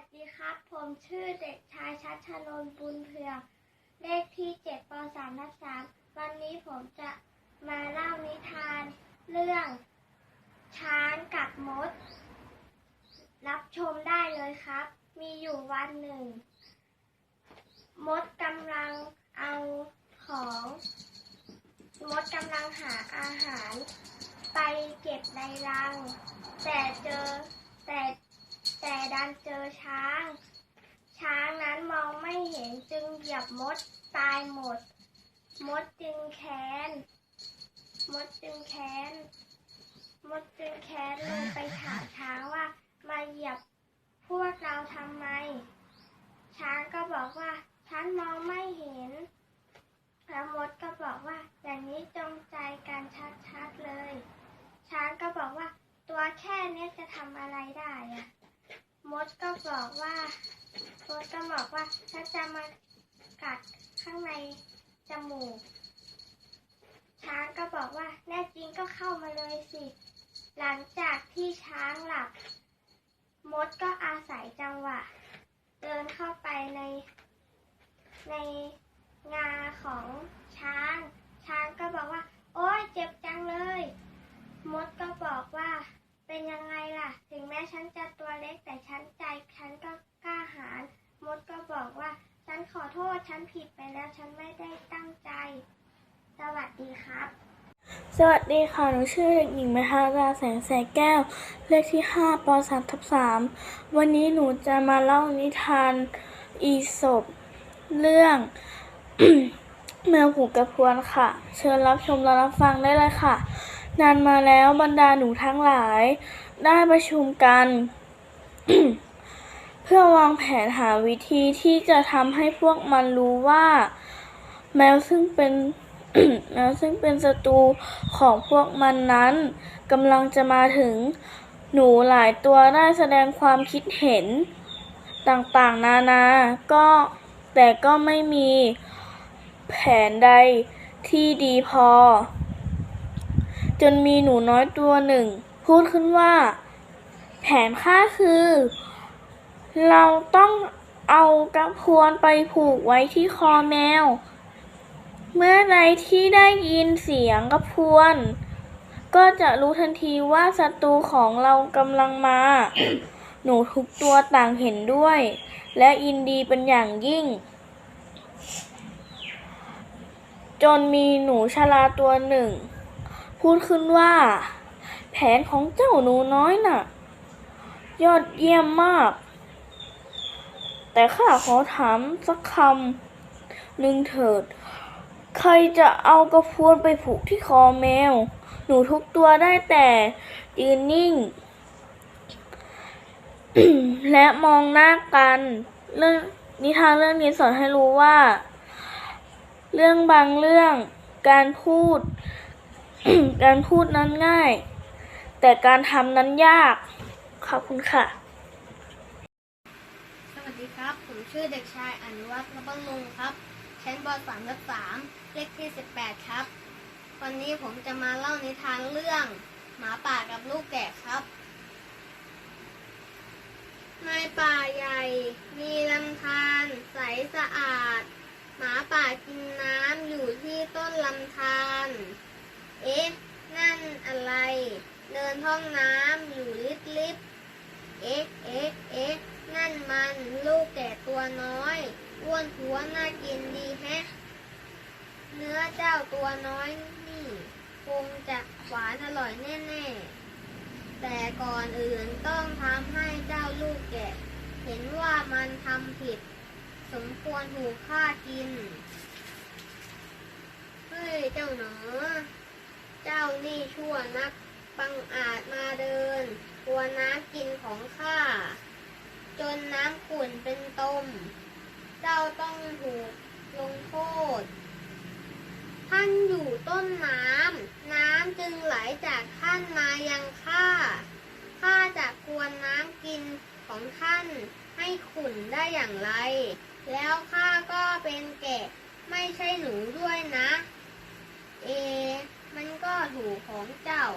สดีครับ ผมชื่อเด็กชายชัชนน์บุญเผือกเลขที่เจ็ดปสามทับสามวันนี้ผมจะมาเล่านิทาน เรื่อง ช้างกับมด รับชมได้เลยครับ มีอยู่วันหนึ่ง มดกำลังเอาของ มดกำลังหาอาหาร ไปเก็บในรัง แต่เจอแต่แต่ดันเจอช้าง ช้างนั้นมองไม่เห็นจึงเหยียบมดตายหมด มดจึงแค้น มดจึงแค้น มดจึงแค้นลงไปถามช้างว่ามาเหยียบพวกเราทำไม ช้างก็บอกว่าฉันมองไม่เห็น แล้วมดก็บอกว่าอย่างนี้จงใจกันชัดๆเลย ช้างก็บอกว่า ตัวแค่เนี้ยจะทำอะไรได้อะ มดก็บอกว่ามดก็บอกว่าฉันจะมากัดข้างในจมูก ช้างก็บอกว่าแน่จริงก็เข้ามาเลยสิ หลังจากที่ช้างหลับ มดก็อาศัยจังหวะ เดินเข้าไปในในงาของช้าง ช้างก็บอกว่า โอ๊ยเจ็บจังเลย มดก็บอกว่า เป็นยังไงล่ะ ถึงแม้ฉันจะตัวเล็กแต่ฉันใจฉันก็กล้าหาญมดก็บอกว่า ฉันขอโทษฉันผิดไปแล้วฉันไม่ได้ตั้งใจ สวัสดีครับ สวัสดีค่ะ หนูชื่อเด็กหญิงมธาราแสงแสงแก้ว เลขที่5ป3ทับ3วันนี้หนูจะมาเล่านิทานอีสบเรื่องแมวหูกระพวนค่ะ เชิญรับชมและรับฟังได้เลยค่ะ นานมาแล้วบรรดาหนูทั้งหลาย ได้ประชุมกัน เพื่อวางแผนหาวิธีที่จะทำให้พวกมันรู้ว่า แมวซึ่งเป็นแมวซึ่งเป็นศัตรูของพวกมันนั้นกำลังจะมาถึงหนูหลายตัวได้แสดงความคิดเห็น ต่างๆ นานา ก็แต่ก็ไม่มีแผนใดที่ดีพอ จนมีหนูน้อยตัวหนึ่ง พูดขึ้นว่า แผนข้าคือ เราต้องเอากระพวนไปผูกไว้ที่คอแมว เมื่อใดที่ได้ยินเสียงกระพวน ก็จะรู้ทันทีว่าศัตรูของเรากำลังมา หนูทุกตัวต่างเห็นด้วย และยินดีเป็นอย่างยิ่ง จนมีหนูชราตัวหนึ่ง พูดขึ้นว่า แผนของเจ้าหนูน้อยน่ะ ยอดเยี่ยมมาก แต่ข้าขอถามสักคำหนึ่งเถิด ใครจะเอากระพวนไปผูกที่คอแมว หนูทุกตัวได้แต่ยืนนิ่ง และมองหน้ากัน เรื่องนิทานเรื่องนี้สอนให้รู้ว่า เรื่องบางเรื่องการพูด การพูดนั้นง่าย แต่การทำนั้นยาก ขอบคุณค่ะ สวัสดีครับ ผมชื่อเด็กชายอนุวัฒน์ระบังลุงครับชั้นป .3 ทับ3เลขที่ 18 ครับ วันนี้ผมจะมาเล่านิทานเรื่อง หมาป่ากับลูกแกะครับ ในป่าใหญ่ มีลำธารใสสะอาด หมาป่ากินน้ำอยู่ที่ต้นลำธาร เอ๊ะ นั่นอะไร เดินท่องน้ำอยู่ลิบลิบเอ๊ะ เอ๊ะ เอ๊ะ นั่นมันลูกแก่ตัวน้อย อ้วนท้วน่ากินดีแฮะ เนื้อเจ้าตัวน้อยนี่ คงจะหวานอร่อยแน่ๆ แต่ก่อนอื่นต้องทำให้เจ้าลูกแกะ เห็นว่ามันทำผิด สมควรถูกฆ่ากิน เฮ้ย เจ้าหนอ เจ้านี่ชั่วนักบังอาจมาเดินกลัวน้ำกินของข้า จนน้ำขุ่นเป็นต้ม เจ้าต้องถูกลงโทษ ท่านอยู่ต้นน้ำ น้ำจึงไหลจากท่านมายังข้า ข้าจะกวนน้ำกินของท่านให้ขุ่นได้อย่างไร แล้วข้าก็เป็นแกะไม่ใช่หนูด้วยนะ เอ มันก็ถูกของเจ้า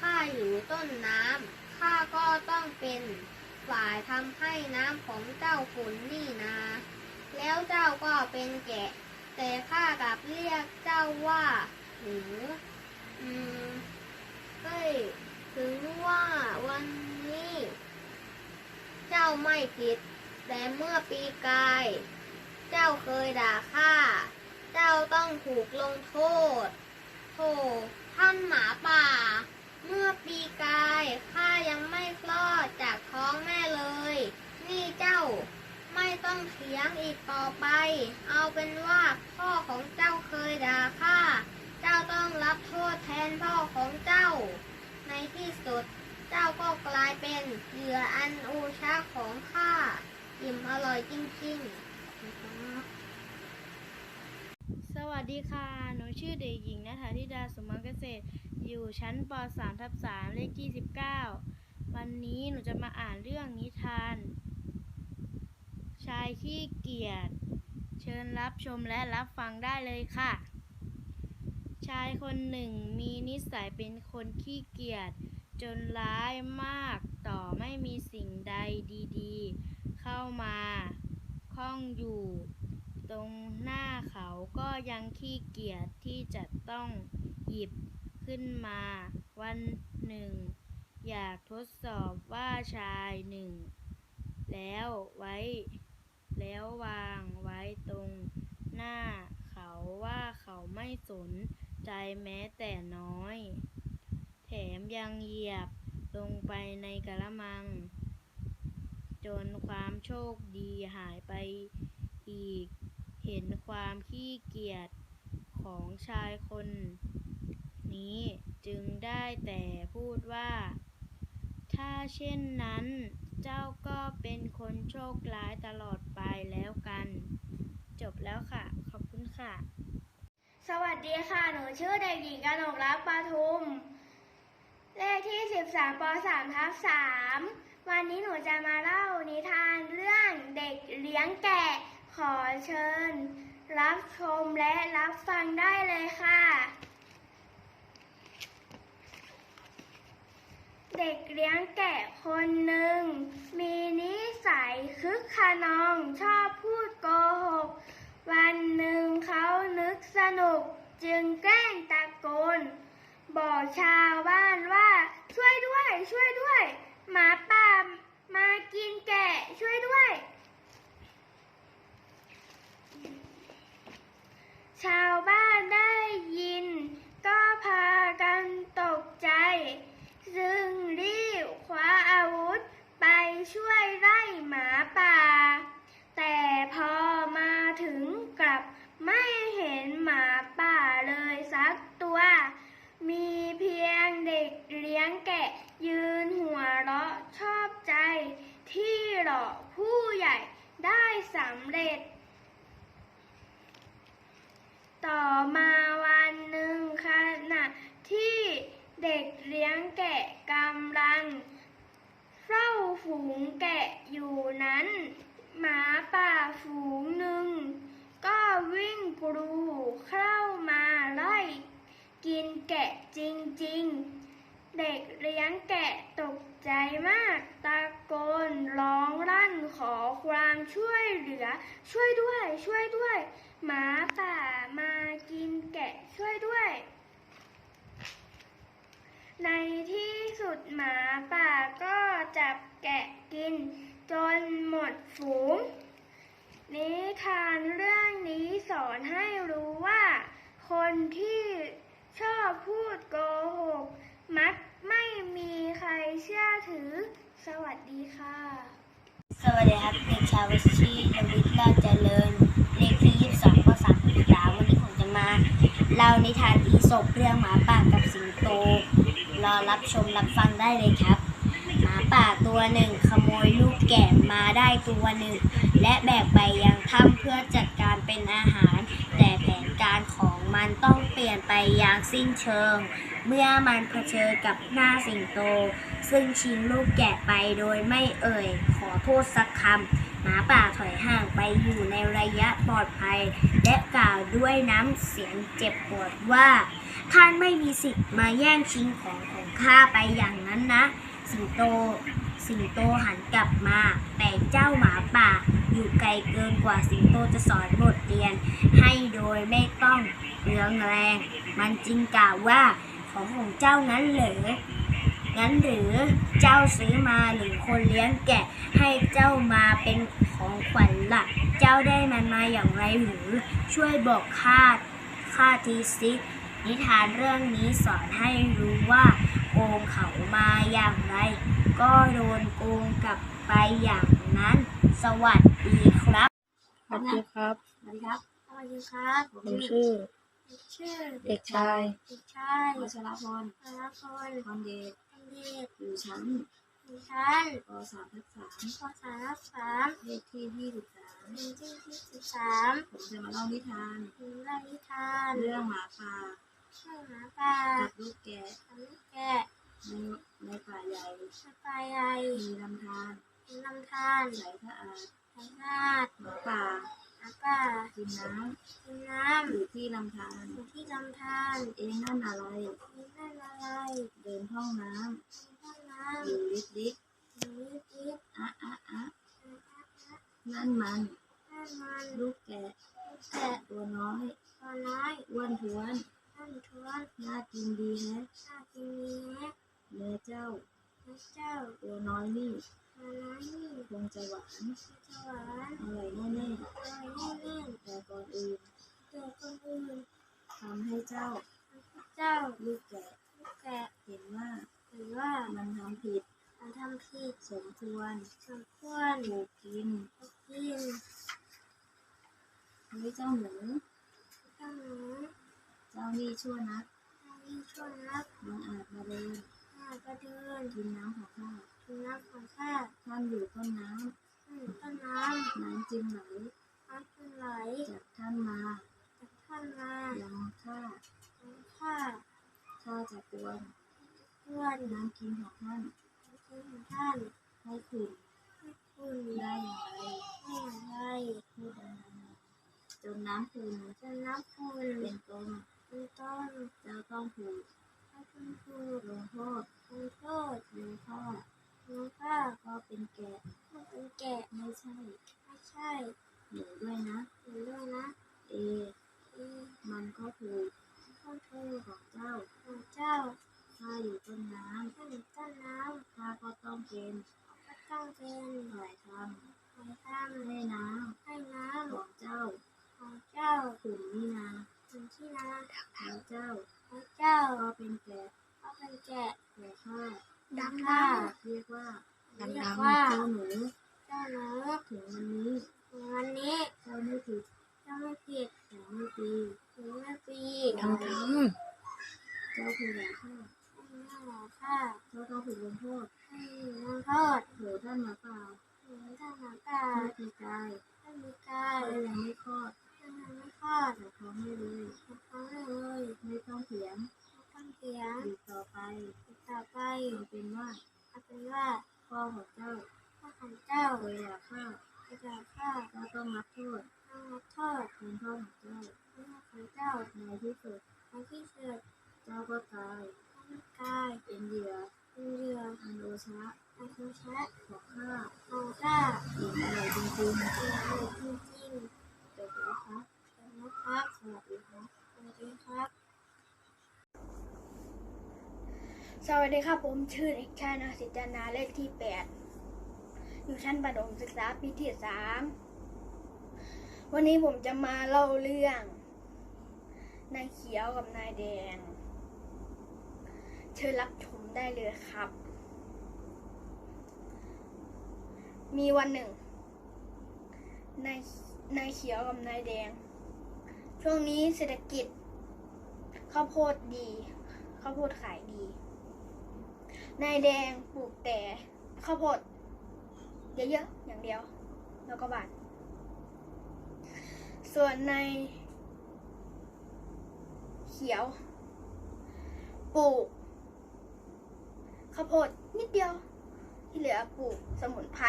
ข้าอยู่ต้นน้ำ ข้าก็ต้องเป็นฝ่ายทำให้น้ำของเจ้าขุนนี่นา แล้วเจ้าก็เป็นแกะ แต่ข้ากลับเรียกเจ้าว่าหนูอืมเฮ้ยถึงว่าวันนี้ เจ้าไม่ผิด แต่เมื่อปีกาย เจ้าเคยด่าข้า เจ้าต้องถูกลงโทษ โธ่ท่านหมาป่า เมื่อปีกายข้ายังไม่คลอดจากท้องแม่เลย นี่เจ้า ไม่ต้องเถียงอีกต่อไป เอาเป็นว่าพ่อของเจ้าเคยด่าข้าเจ้าต้องรับโทษแทนพ่อของเจ้า ในที่สุดเจ้าก็กลายเป็นเหยื่ออันโอชะของข้าอิ่มอร่อยจริงๆ วัสดีค่ะ หนูชื่อเด็กหญิงนัฐาธิดาสมรเกษตร อยู่ชั้นป .3 ทับ3เลขที่ 19 วันนี้หนูจะมาอ่านเรื่องนิทาน ชายขี้เกียจ เชิญรับชมและรับฟังได้เลยค่ะ ชายคนหนึ่งมีนิสัยเป็นคนขี้เกียจ จนร้ายมากต่อไม่มีสิ่งใดดี ๆ เข้ามา ข้องอยู่ ตรงหน้าเขาก็ยังขี้เกียจที่จะต้องหยิบขึ้นมา วันหนึ่ง อยากทดสอบว่าชายหนึ่ง แล้วไว้ แล้ววางไว้ตรงหน้าเขาว่าเขาไม่สนใจแม้แต่น้อย แถมยังเหยียบลงไปในกระมัง จนความโชคดีหายไปอีก เห็นความขี้เกียจของชายคน นี้จึงได้แต่พูดว่า ถ้าเช่นนั้น เจ้าก็เป็นคนโชคร้ายตลอดไปแล้วกัน จบแล้วค่ะ ขอบคุณค่ะ สวัสดีค่ะ หนูชื่อเด็กหญิงกนกรักปทุม เลขที่ 13ป3ทับ3วันนี้หนูจะมาเล่านิทานเรื่องเด็กเลี้ยงแกะ ขอเชิญ รับชมและรับฟังได้เลยค่ะ เด็กเลี้ยงแกะคนหนึ่ง มีนิสัยคึกขนองชอบพูดโกหก วันหนึ่งเขานึกสนุกจึงแกล้งตะโกน บอกชาวบ้านว่าช่วยด้วยช่วยด้วย หมาป่ามากินแกะช่วยด้วย ชาวบ้านได้ยิน ก็พากันตกใจ ซึ่งรีบคว้าอาวุธไปช่วยไล่หมาป่า แต่พอมาถึงกลับไม่เห็นหมาป่าเลยสักตัว มีเพียงเด็กเลี้ยงแกะยืนหัวเราะชอบใจ ที่ หลอกผู้ใหญ่ได้สำเร็จ ต่อมาวันหนึ่งขณะที่เด็กเลี้ยงแกะกำลังเฝ้าฝูงแกะอยู่นั้น หมาป่าฝูงหนึ่ง ก็วิ่งกรูเข้ามาไล่ กินแกะจริงๆ เด็กเลี้ยงแกะตกใจมาก ตะโกนร้องรั่นขอความช่วยเหลือ ช่วยด้วย ช่วยด้วย หมาป่ามากินแกะช่วยด้วย ในที่สุดหมาป่าก็จับแกะกิน จนหมดฝูง นิทานเรื่องนี้สอนให้รู้ว่า คนที่ชอบพูดโกหกมัก ไม่มีใครเชื่อถือ สวัสดีค่ะ สวัสดีครับเด็กชายวชิรวิทย์ลาภเจริญเลขที่22ข้อ3ถึง3วันนี้ผมจะมาเล่านิทานอีสปเรื่องหมาป่ากับสิงโต รอรับชมรับฟังได้เลยครับ หมาป่าตัวหนึ่งขโมยลูกแกะมาได้ตัวหนึ่ง และแบกไปยังถ้ำเพื่อจัดการเป็นอาหาร แต่แผนการของมันต้องเปลี่ยนไปอย่างสิ้นเชิง เมื่อมันเผชิญกับหน้าสิงโต ซึ่งชิงลูกแกะไปโดยไม่เอ่ย ขอโทษสักคำหมาป่าถอยห่างไปอยู่ในระยะปลอดภัย และกล่าวด้วยน้ำเสียงเจ็บปวดว่า ท่านไม่มีสิทธิ์มาแย่งชิงของของข้าไปอย่างนั้นนะ สิงโต สิงโตหันกลับมา แต่เจ้าหมาป่าอยู่ไกลเกินกว่าสิงโตจะสอนบทเรียน ให้โดยไม่ต้องเรืองแรง มันจึงกล่าวว่า ของของเจ้านั้นเหรองั้นหรือเจ้าซื้อมาหรือคนเลี้ยงแกะให้เจ้ามาเป็นของขวัญล่ะ เจ้าได้มันมาอย่างไรหรือช่วยบอกข้าข้าทีสินิทานเรื่องนี้สอนให้รู้ว่าโกงเขามาอย่างไร ก็โดนโกงกลับไปอย่างนั้น สวัสดีครับ สวัสดีครับ สวัสดีครับ สวัสดีครับ ผมชื่อ ชื่อเด็กชายเด็กชายวัชรพรธนพลพรเดชพันเดชอยู่ชั้นดิฉันป .3 ทับ3ปสามสามเลขที่เป็นที่ที่สิบสาม23ผมจะมาเล่านิทานถึงเรื่องนิทาน เรื่องหมาป่าเรื่องหมาป่ากับลูกแกะกับลูกแกะในในป่าใหญ่สไปใหญ่มีลำธารเป็นลำธารใสสะอาดไผ่นาดหมาป่า หมาป่ากินน้กินน้ำอยู่ที่ลำธารำอยู่ที่ลำธารเองนั่นอะไร มีนั่นอะไรเดินห้องน้มีห้องน้ำอยู่ลิดลิดำมีลิฟต์อะอะอะอาบน้ำนั่นมันนั่นมันลูกแกะลูกแกะตัวน้อยตัวน้อยอ้วนท้วนท่านทวนน่ากินดีแฮะข้ากินนี้นะเนื้อเจ้า พระเจ้าตัวน้อยนี่ ตัวน้อยนี่คงจะหวานหวานอร่อยแน่อร่อยแน่ๆแต่ก่อนอื่นแต่คนอื่นทำให้เจ้า เจ้าลูกแกะลูกแกะเห็นว่าเหรือว่ามันทำผิดมันทำผิดสมควรสมควรถูกกินกินเฮ้ยเจ้าหนูเจ้าหนูเจ้านี่ชั่วนักท่านนี้ชั่วนักมันอาจมาเดินข้าก็เดินกินน้ำของข้า กินน้ำของข้าท่านอยู่ต้นน้ท่านต้นน้ำน้ำจึงไหลำน้ำขึ้นไหลจากท่านมาจากท่านมายังข้าของข้าข้าจะกวนเพื่อนน้ำกินของท่านกินของท่านให้ขุ่นให้คุณได้อย่างไรให้อย่างไรพูดดังๆจนน้ำขุ่นจนน้ำคุณเป็นต้นเป็นต้นเจ้าต้องถูก ให้คุณครู ลงโทษ ลงโทษ หรือข้า ลงข้า ก็เป็นแกะ ให้เป็นแกะ ไม่ใช่ ไม่ใช่ หนูด้วยนะ หรือด้วยนะ เอ เอ มันก็ถูก ข้าเธอ ของเจ้า ของเจ้า ข้าอยู่ต้นน้ ท่านต้นน้ำข้าก็ต้องเป็นำก็ต้องเป็น ฝ่ายท หอยทำให้น้ำให้น้ำของเจ้าำของเจ้า ขุ่นนี่นา ถึงที่นา แล้วเจ้า ของเจ้า ก็เป็นแกะ ก็เป็นแกะแต่ข้าดำข้าเรียกว่าเรียกว่าเจ้าหนูเจ้าหนูถึงวันนี้ถึงวันนี้เจ้าไม่ผิดเจ้าไม่ผิดแต่ไม่ตีถึงไม่ปีทำทเจ้าคือหลาข้าให้หน้าหมอข้าเจ้าต้องถูกลงโทษให้ลงโทษเผื่อท่านมาเปล่าถึงท่านหมาป่าไม่ตีกายท่านมีกายก็ยังไม่คลอดท่านยังไม่คลอดแต่เขาไม่เลยเขาไม่เลยไม่ต้องเถียง ไม่ต้องเถียงอีกต่อไปติดต่อไปเอาเป็นว่าเอาเป็นว่าพ่อของเจ้าพ่อของเจ้าเคยด่าข้าจะด่าข้าก็ต้องรับโทษต้องรับโทษแทนพ่อของเจ้าพ่อของเจ้าในที่สุดในที่สุดเจ้าก็ตายต้องกายเป็นเหยื่อเป็นเหยื่ออันโอชะในคุณชะของข้าของข้ากินอร่อยจริงเป็นอะไรจริงๆจบแล้วครับๆเป็นนะครับสวัสดีครับสวัสดีครับ สวัสดีครับผมชื่อเด็กชายนาสิจนาเลขที่แปดอยู่ชั้นประถมศึกษาปีที่สามวันนี้ผมจะมาเล่าเรื่องนายเขียวกับนายแดง เชิญรับชมได้เลยครับ มีวันหนึ่งนายนายเขียวกับนายแดง ช่วงนี้เศรษฐกิจข้าวโพดดีข้าวโพดขายดี นายแดงปลูกแต่ข้าวโพดเยอะๆอย่างเดียว แล้วก็บาท ส่วนนายเขียว ปลูกข้าวโพดนิดเดียว ที่เหลือปลูกสมุนไพร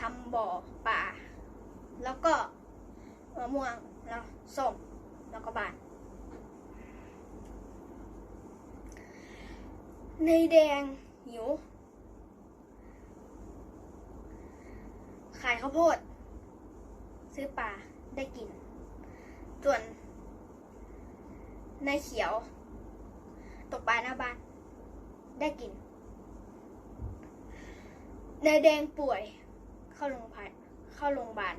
ทำบ่อป่า แล้วก็มะม่วงแล้วส้มแล้วก็บาน ในแดงหิว ขายข้าวโพด ซื้อปลาได้กิน ส่วนนายเขียว ตกปลาหน้าบ้าน ได้กินนายแดงป่วย เข้าโรงพยาบาลเข้าโรงพยาบาล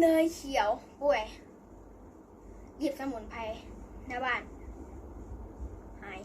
เนยเขียวป่วย หยิบสมุนไพรหน้าบ้าน หาย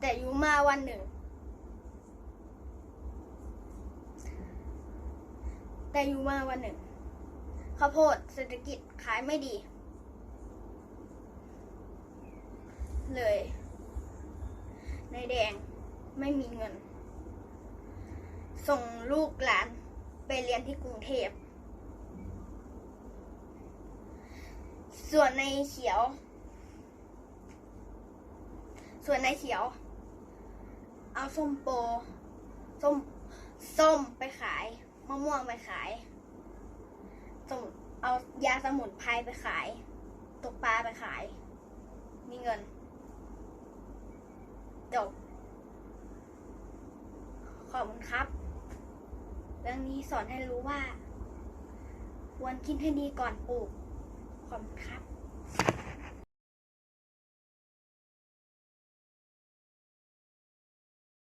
แต่อยู่มาวันหนึ่ง แต่อยู่มาวันหนึ่งข้าวโพดเศรษฐกิจขายไม่ดี เลยนายแดงไม่มีเงิน ส่งลูกหลานไปเรียนที่กรุงเทพ ส่วนในเขียว ส่วนในเขียว เอาส้มโปส้มส้มไปขายมะม่วงไปขายสมุนเอายาสมุนไพรไปขาย ตกปลาไปขาย มีเงินจบขอบคุณครับ เรื่องนี้สอนให้รู้ว่า ควรคิดให้ดีก่อนปลูก ความครับ